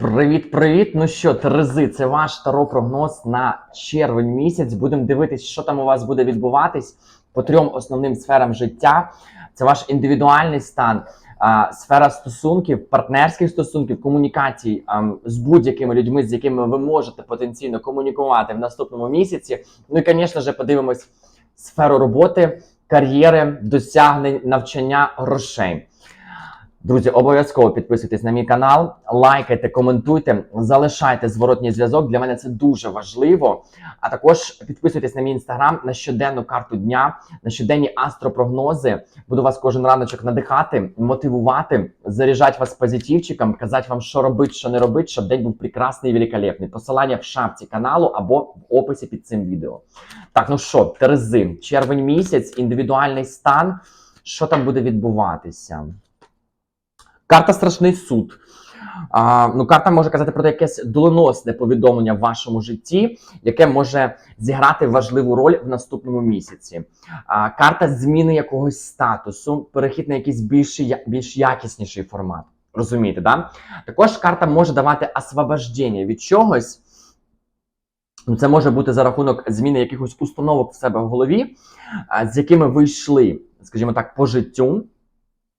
Привіт-привіт! Ну що, Терези, це ваш таро-прогноз на червень місяць. Будемо дивитись, що там у вас буде відбуватись по трьом основним сферам життя. Це ваш індивідуальний стан, сфера стосунків, партнерських стосунків, комунікацій з будь-якими людьми, з якими ви можете потенційно комунікувати в наступному місяці. Ну і, звісно ж, подивимось сферу роботи, кар'єри, досягнень, навчання, грошей. Друзі, обов'язково підписуйтесь на мій канал, лайкайте, коментуйте, залишайте зворотній зв'язок. Для мене це дуже важливо. А також підписуйтесь на мій інстаграм на щоденну карту дня, на щоденні астропрогнози. Буду вас кожен раночок надихати, мотивувати, заряджати вас позитивчиком, казати вам, що робити, що не робити, щоб день був прекрасний і великолепний. Посилання в шапці каналу або в описі під цим відео. Так, ну що, Терези, червень місяць, індивідуальний стан. Що там буде відбуватися? Карта Страшний суд. А, ну, карта може казати про якесь доленосне повідомлення в вашому житті, яке може зіграти важливу роль в наступному місяці. А, карта зміни якогось статусу, перехід на якийсь більш, більш якісніший формат. Розумієте, да? Також карта може давати освобождення від чогось. Ну, Це може бути за рахунок зміни якихось установок в себе в голові, з якими ви йшли, скажімо так, по життю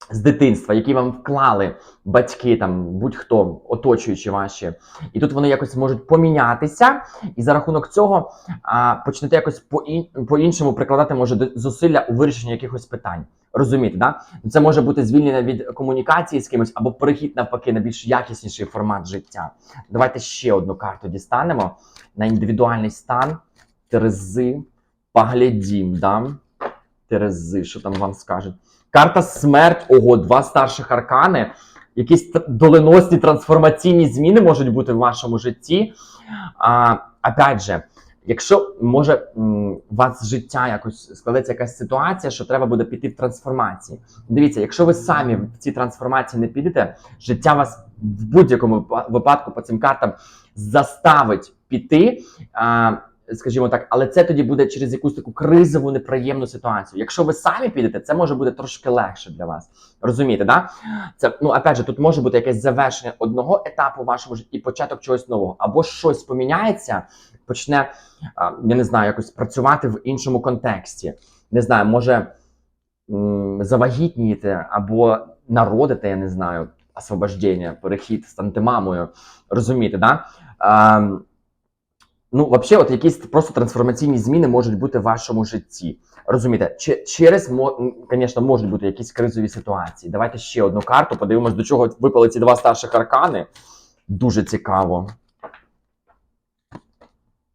з дитинства, які вам вклали батьки, там будь-хто оточуючи ваші, і тут вони якось можуть помінятися, і за рахунок цього а, почнете якось по по-іншому прикладати може зусилля у вирішенні якихось питань. Розумієте, да? Це може бути звільнення від комунікації з кимось або перехід навпаки на більш якісніший формат життя. Давайте ще одну карту дістанемо на індивідуальний стан. Терези, поглядім, да? Терези, що там вам скажуть? Карта смерть, ого, два старших аркани. Якісь доленосні трансформаційні зміни можуть бути в вашому житті. А, опять же, якщо може у вас життя якось складеться якась ситуація, що треба буде піти в трансформації. Дивіться, якщо ви самі в ці трансформації не підете, життя вас в будь-якому випадку по цим картам заставить піти. А, скажімо так, але це тоді буде через якусь таку кризову неприємну ситуацію. Якщо ви самі підете, це може бути трошки легше для вас. Розумієте, да? Це ну опять же, тут може бути якесь завершення одного етапу в вашому житті і початок чогось нового, або щось поміняється, почне я не знаю, якось працювати в іншому контексті. Не знаю, може м, завагітнієте або народите, я не знаю, освобождення, перехід, станете мамою. Розумієте, да? А, Ну, взагалі, от якісь просто трансформаційні зміни можуть бути в вашому житті. Розумієте, Че- через, звісно, можуть бути якісь кризові ситуації. Давайте ще одну карту, подивимось, до чого випали ці два старших аркани. Дуже цікаво.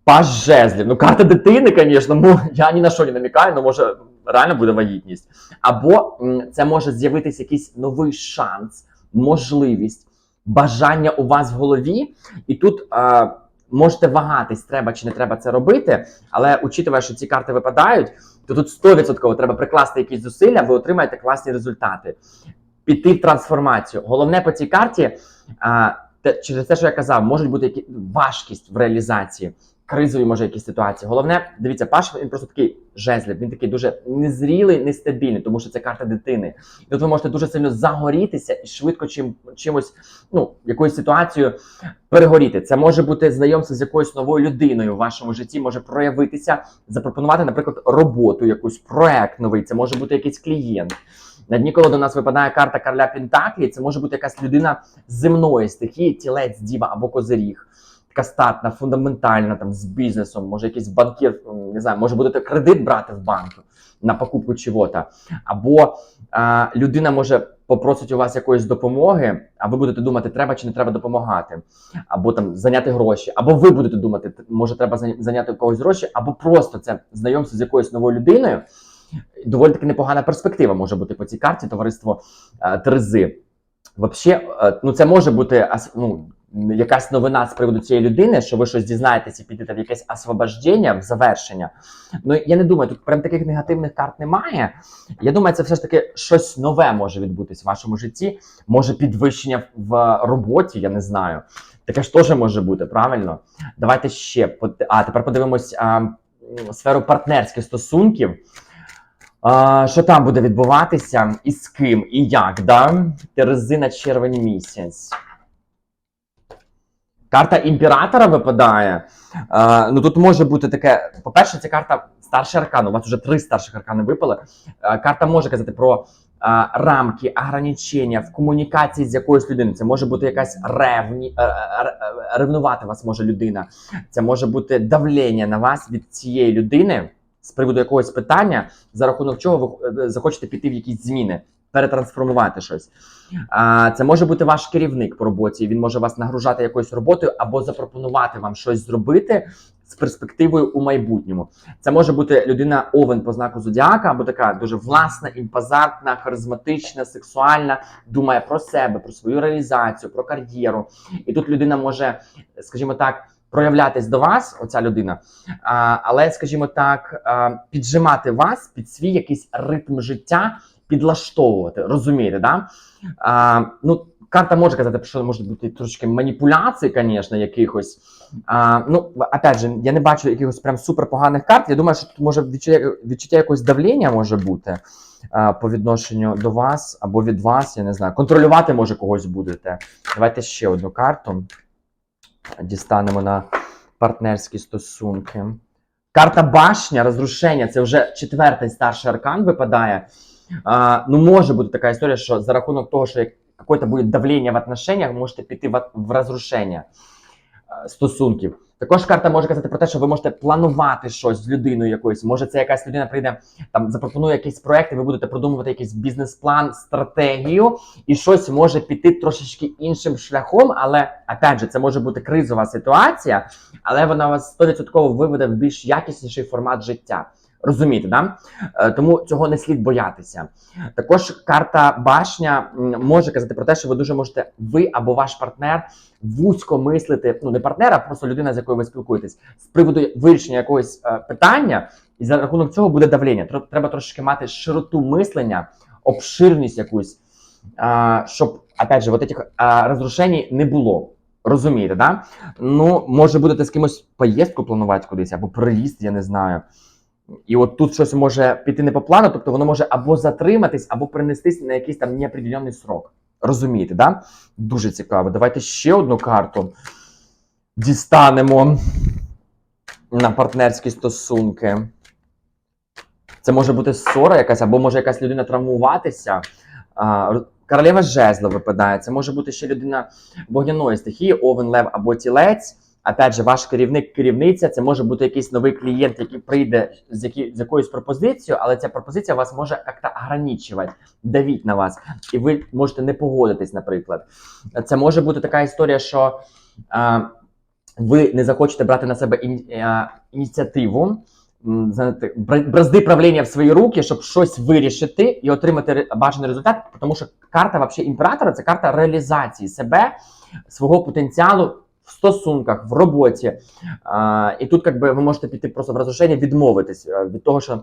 Паж жезлів. Ну, карта дитини, звісно, ну, я ні на що не намікаю, але може реально буде вагітність. Або це може з'явитися якийсь новий шанс, можливість, бажання у вас в голові, і тут. Е, можете вагатись, треба чи не треба це робити, але учитывая, що ці карти випадають, то тут 100% треба прикласти якісь зусилля, ви отримаєте класні результати. Піти в трансформацію. Головне по цій карті, а, те, через те, що я казав, можуть бути які важкість в реалізації, кризові може якісь ситуації. Головне, дивіться, Паш він просто такий жезлів, він такий дуже незрілий, нестабільний, тому що це карта дитини. І тут ви можете дуже сильно загорітися і швидко чим, чимось, ну, якоюсь ситуацією перегоріти. Це може бути знайомство з якоюсь новою людиною в вашому житті, може проявитися, запропонувати, наприклад, роботу, якусь проект новий. Це може бути якийсь клієнт. На дні, коли до нас випадає карта Карля Пентаклі, це може бути якась людина земної стихії, тілець, діва або козиріг. Така статна, фундаментальна, там з бізнесом, може якийсь банкір, не знаю, може будете кредит брати в банку на покупку чого-то. Або а, людина може попросить у вас якоїсь допомоги, а ви будете думати, треба чи не треба допомагати, або там зайняти гроші, або ви будете думати, може треба зайняти у когось гроші, або просто це знайомство з якоюсь новою людиною. Доволі таки непогана перспектива може бути по цій карті товариство е, Терези. Взагалі, ну це може бути ну, якась новина з приводу цієї людини, що ви щось дізнаєтесь і підете в якесь освобождення, в завершення. Ну я не думаю, тут прям таких негативних карт немає. Я думаю, це все ж таки щось нове може відбутись в вашому житті. Може підвищення в роботі, я не знаю. Таке ж теж може бути, правильно? Давайте ще а тепер подивимось а, сферу партнерських стосунків. А, що там буде відбуватися, і з ким, і як, да? Терези на червень місяць. Карта імператора випадає. Е, ну тут може бути таке. По-перше, це карта старший аркан. У вас вже три старших аркани випали. Е, карта може казати про е, рамки, ограничення в комунікації з якоюсь людиною. Це може бути якась ревні, е, е, е, ревнувати вас може людина. Це може бути давлення на вас від цієї людини приводу якогось питання, за рахунок чого ви е, захочете піти в якісь зміни, перетрансформувати щось. А, Це може бути ваш керівник по роботі. Він може вас нагружати якоюсь роботою або запропонувати вам щось зробити з перспективою у майбутньому. Це може бути людина овен по знаку зодіака, або така дуже власна, імпозантна, харизматична, сексуальна, думає про себе, про свою реалізацію, про кар'єру. І тут людина може, скажімо так. Проявлятись до вас, оця людина, а, але, скажімо так, піджимати вас під свій якийсь ритм життя, підлаштовувати. Розумієте, да? А, ну, карта може казати, що може бути трошки маніпуляцій, звісно, якихось. А, ну, опять же, я не бачу якихось прям супер поганих карт. Я думаю, що тут може відчуття, відчуття якогось давлення може бути по відношенню до вас або від вас, я не знаю. Контролювати може когось будете. Давайте ще одну карту. Дістанемо на партнерські стосунки. Карта башня, розрушення це вже четвертий старший аркан випадає. А, ну, може бути така історія, що за рахунок того, що якесь буде давлення в отношениях, можете піти в, в розрушення стосунків. Також карта може казати про те, що ви можете планувати щось з людиною якоюсь. Може, це якась людина прийде, там запропонує якийсь проект, і ви будете продумувати якийсь бізнес-план, стратегію, і щось може піти трошечки іншим шляхом, але опять же, це може бути кризова ситуація, але вона вас 100% виведе в більш якісніший формат життя. Розумієте, да? Е, Тому цього не слід боятися. Також карта башня може казати про те, що ви дуже можете, ви або ваш партнер вузько мислити, ну не партнер, а просто людина, з якою ви спілкуєтесь, з приводу вирішення якогось е, питання, і за рахунок цього буде давлення. Треба трошки мати широту мислення, обширність якусь, щоб, опять же, вот а, розрушень не було. Розумієте, да? Ну, може будете з кимось поїздку планувати кудись, або приїзд, я не знаю. І от тут щось може піти не по плану, тобто воно може або затриматись, або перенестись на якийсь там неопределений срок. Розумієте, да? Дуже цікаво. Давайте ще одну карту дістанемо на партнерські стосунки. Це може бути ссора якась, або може якась людина травмуватися. Королева жезлов випадає. Це може бути ще людина вогняної стихії, овен, лев або тілець. Опять же, ваш керівник, керівниця, це може бути якийсь новий клієнт, який прийде з, які, з якоюсь пропозицією, але ця пропозиція вас може як-то ограничувати, давіть на вас, і ви можете не погодитись, наприклад. Це може бути така історія, що а, ви не захочете брати на себе іні- а, ініціативу, знаєте, бразди правління в свої руки, щоб щось вирішити і отримати бажаний результат, тому що карта вообще імператора це карта реалізації себе, свого потенціалу в стосунках, в роботі. А, і тут як би, ви можете піти просто в розрушення, відмовитись е, від того, що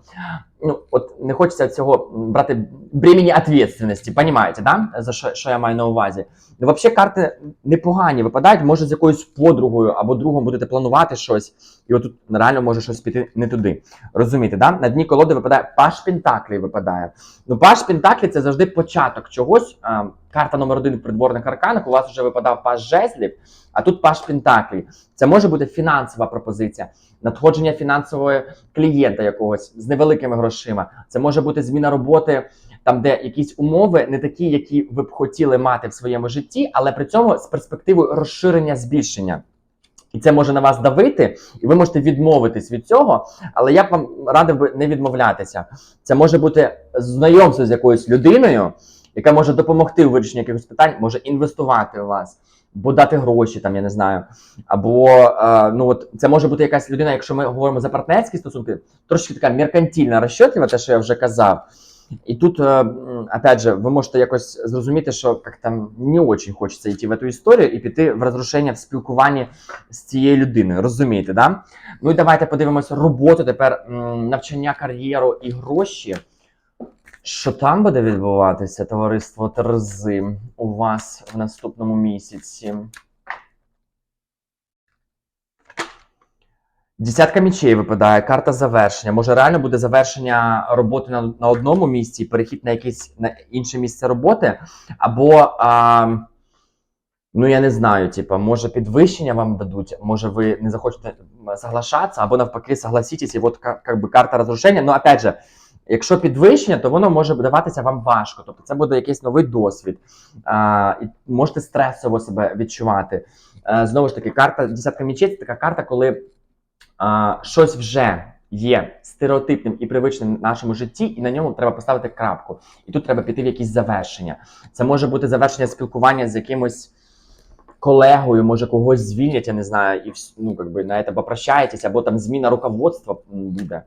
ну, от не хочеться цього брати бремені відповідальності, понімаєте, да? за що, що я маю на увазі. Ну, взагалі, карти непогані випадають, може з якоюсь подругою або другом будете планувати щось, і отут реально може щось піти не туди. Розумієте, да? на дні колоди випадає Паш Пентаклі випадає. Ну, Паш Пентаклі це завжди початок чогось. Карта номер один в придворних арканах. У вас вже випадав Паш Жезлів, а тут Паш Пентаклі. Це може бути фінансова пропозиція, надходження фінансового клієнта якогось з невеликими грошима. Це може бути зміна роботи, там, де якісь умови не такі, які ви б хотіли мати в своєму житті, але при цьому з перспективою розширення збільшення. І це може на вас давити, і ви можете відмовитись від цього, але я б вам радив би не відмовлятися. Це може бути знайомство з якоюсь людиною, яка може допомогти у вирішенні якихось питань, може інвестувати у вас, або дати гроші, там я не знаю. Або е, ну от це може бути якась людина, якщо ми говоримо за партнерські стосунки, трошки така меркантильна, розчетлива, те, що я вже казав. І тут, е, опять же, ви можете якось зрозуміти, що як там не дуже хочеться йти в цю історію і піти в розрушення в спілкуванні з цією людиною. Розумієте, да? Ну і давайте подивимося роботу тепер, навчання, кар'єру і гроші. Що там буде відбуватися, товариство Терези, у вас в наступному місяці? Десятка мічей випадає, карта завершення. Може, реально буде завершення роботи на, на одному місці, і перехід на якесь на інше місце роботи, або а, Ну, я не знаю, типа, може підвищення вам дадуть, може ви не захочете соглашатися, або навпаки согласитесь, і от ка- как би карта розрушення. Ну, опять же, якщо підвищення, то воно може даватися вам важко. Тобто це буде якийсь новий досвід. А, і можете стресово себе відчувати. Е, знову ж таки, карта десятка мічей це така карта, коли а, щось вже є стереотипним і привичним в нашому житті, і на ньому треба поставити крапку. І тут треба піти в якісь завершення. Це може бути завершення спілкування з якимось колегою, може когось звільнять, я не знаю, і ну, как би, на це попрощаєтесь, або там зміна руководства буде.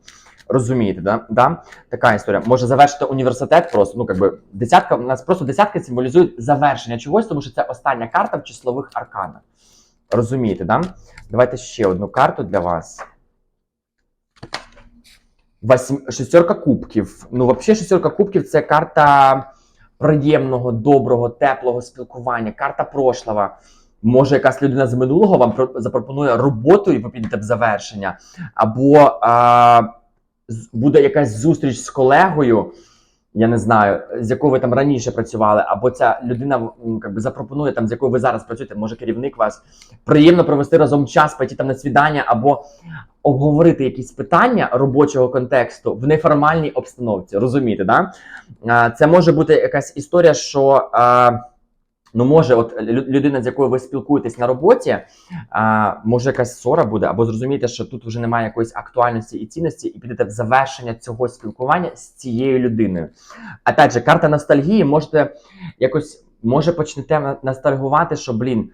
Розумієте, да? Да? Така історія. Може завершити університет просто. Ну, как би, десятка, у нас просто десятки символізують завершення чогось, тому що це остання карта в числових арканах. Розумієте, да? Давайте ще одну карту для вас. Восьм... Шестерка кубків. Ну, взагалі, шестерка кубків це карта приємного, доброго, теплого спілкування, карта прошлого. Може, якась людина з минулого вам запропонує роботу, і ви підете в завершення, або а, буде якась зустріч з колегою, я не знаю, з якою ви там раніше працювали, або ця людина м, как би, запропонує там, з якою ви зараз працюєте, може керівник вас приємно провести разом час, пойти там на свідання, або обговорити якісь питання робочого контексту в неформальній обстановці. Розумієте, да? Це може бути якась історія, що. А, Ну, може, от людина, з якою ви спілкуєтесь на роботі, а, може якась ссора буде, або зрозумієте, що тут вже немає якоїсь актуальності і цінності, і підете в завершення цього спілкування з цією людиною. Опять же, карта ностальгії можете якось, може почнете ностальгувати, що, блін,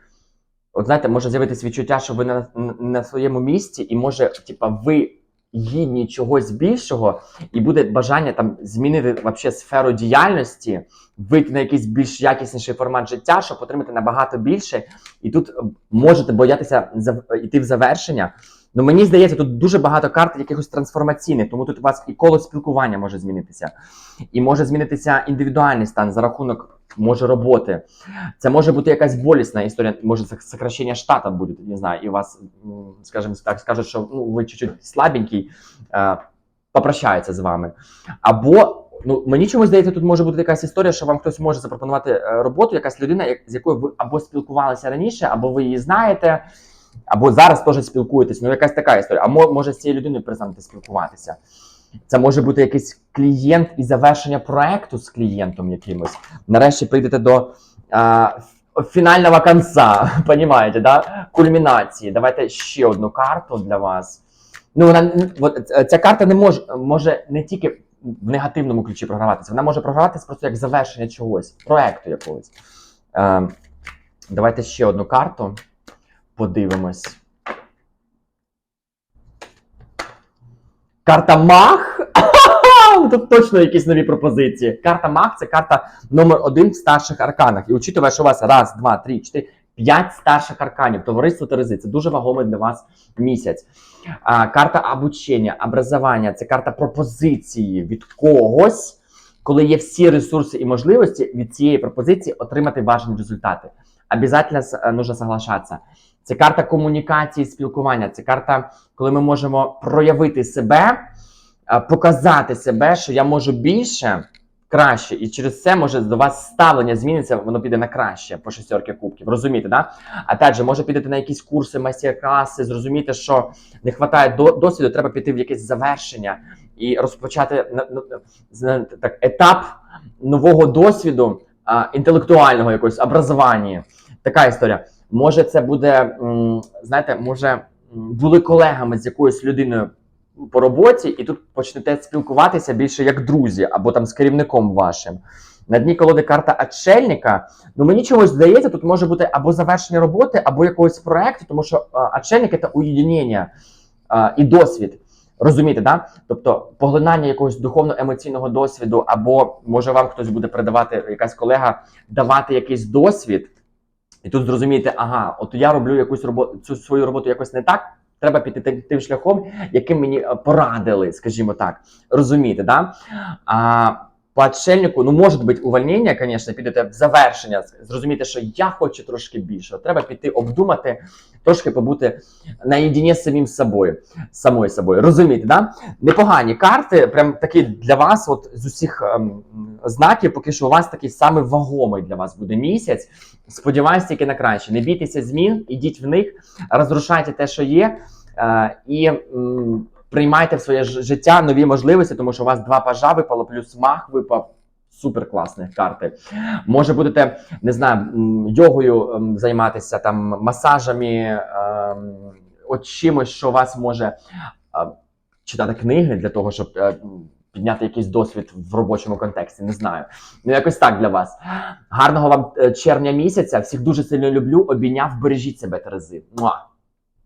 от знаєте, може з'явитись відчуття, що ви на, на своєму місці, і може, типа, ви гідні чогось більшого, і буде бажання там змінити вообще сферу діяльності, вийти на якийсь більш якісніший формат життя, щоб отримати набагато більше. І тут е, можете боятися йти в завершення. Ну мені здається, тут дуже багато карт якихось трансформаційних, тому тут у вас і коло спілкування може змінитися, і може змінитися індивідуальний стан за рахунок може роботи. Це може бути якась болісна історія, може сок- сокращення штата буде, не знаю, і вас, скажімо так, скажуть, що ну, ви чуть-чуть слабенький, е, попрощаються з вами. Або ну мені чомусь здається, тут може бути якась історія, що вам хтось може запропонувати е, роботу, якась людина, з якою ви або спілкувалися раніше, або ви її знаєте, або зараз теж спілкуєтесь. Ну, якась така історія. А може з цією людиною перестанете спілкуватися. Це може бути якийсь клієнт і завершення проекту з клієнтом якимось. Нарешті прийдете до а, фінального кінця, понімаєте, да? кульмінації. Давайте ще одну карту для вас. Ну, вона от, е, ця карта не може, може не тільки в негативному ключі програватися, вона може програватися просто як завершення чогось, проекту якогось. Е, давайте ще одну карту подивимось. Карта Мах. Тут точно якісь нові пропозиції. Карта Мах це карта номер один в старших арканах. І учитывая, що у вас раз, два, три, чотири, п'ять старших арканів. Товариство Терези. Це дуже вагомий для вас місяць. А, карта обучення, образування це карта пропозиції від когось, коли є всі ресурси і можливості від цієї пропозиції отримати бажані результати. Обязательно е, нужно соглашатися. Це карта комунікації, спілкування. Це карта, коли ми можемо проявити себе, показати себе, що я можу більше, краще, і через це може до вас ставлення зміниться, воно піде на краще по шестерки кубків. Розумієте, да? Опять же, може підете на якісь курси, майстер-класи, зрозуміти, що не вистачає до, досвіду, треба піти в якесь завершення і розпочати так, етап нового досвіду, інтелектуального якогось образування. Така історія. Може, це буде, знаєте, може, були колегами з якоюсь людиною по роботі, і тут почнете спілкуватися більше як друзі, або там з керівником вашим. На дні колоди карта отшельника. Ну мені чогось здається, тут може бути або завершення роботи, або якогось проекту, тому що отшельник це уєднання і досвід. Розумієте, да? Тобто поглинання якогось духовно-емоційного досвіду, або може вам хтось буде передавати, якась колега давати якийсь досвід, і тут зрозумієте, ага, от я роблю якусь роботу, цю свою роботу якось не так. Треба піти тим- шляхом, яким мені е, порадили, скажімо так. Розумієте, да? А, по отшельнику, ну, може бути увольнення, звісно, підете в завершення, зрозуміти, що я хочу трошки більше. Треба піти обдумати, трошки побути наєдині з самим собою, самою собою. Розумієте, да? Непогані карти, прям такі для вас, от з усіх ем, знаків, поки що у вас такий самий вагомий для вас буде місяць. Сподіваюсь тільки на краще. Не бійтеся змін, ідіть в них, розрушайте те, що є, е, і м, приймайте в своє життя нові можливості, тому що у вас два пажа випало, плюс мах випав. Супер класні карти. Може будете, не знаю, йогою ем, займатися, там масажами, ем, от чимось, що вас може е, читати книги для того, щоб е, підняти якийсь досвід в робочому контексті. Не знаю. Ну, якось так для вас. Гарного вам е, червня місяця. Всіх дуже сильно люблю. Обійняв, бережіть себе, Терези. Муа!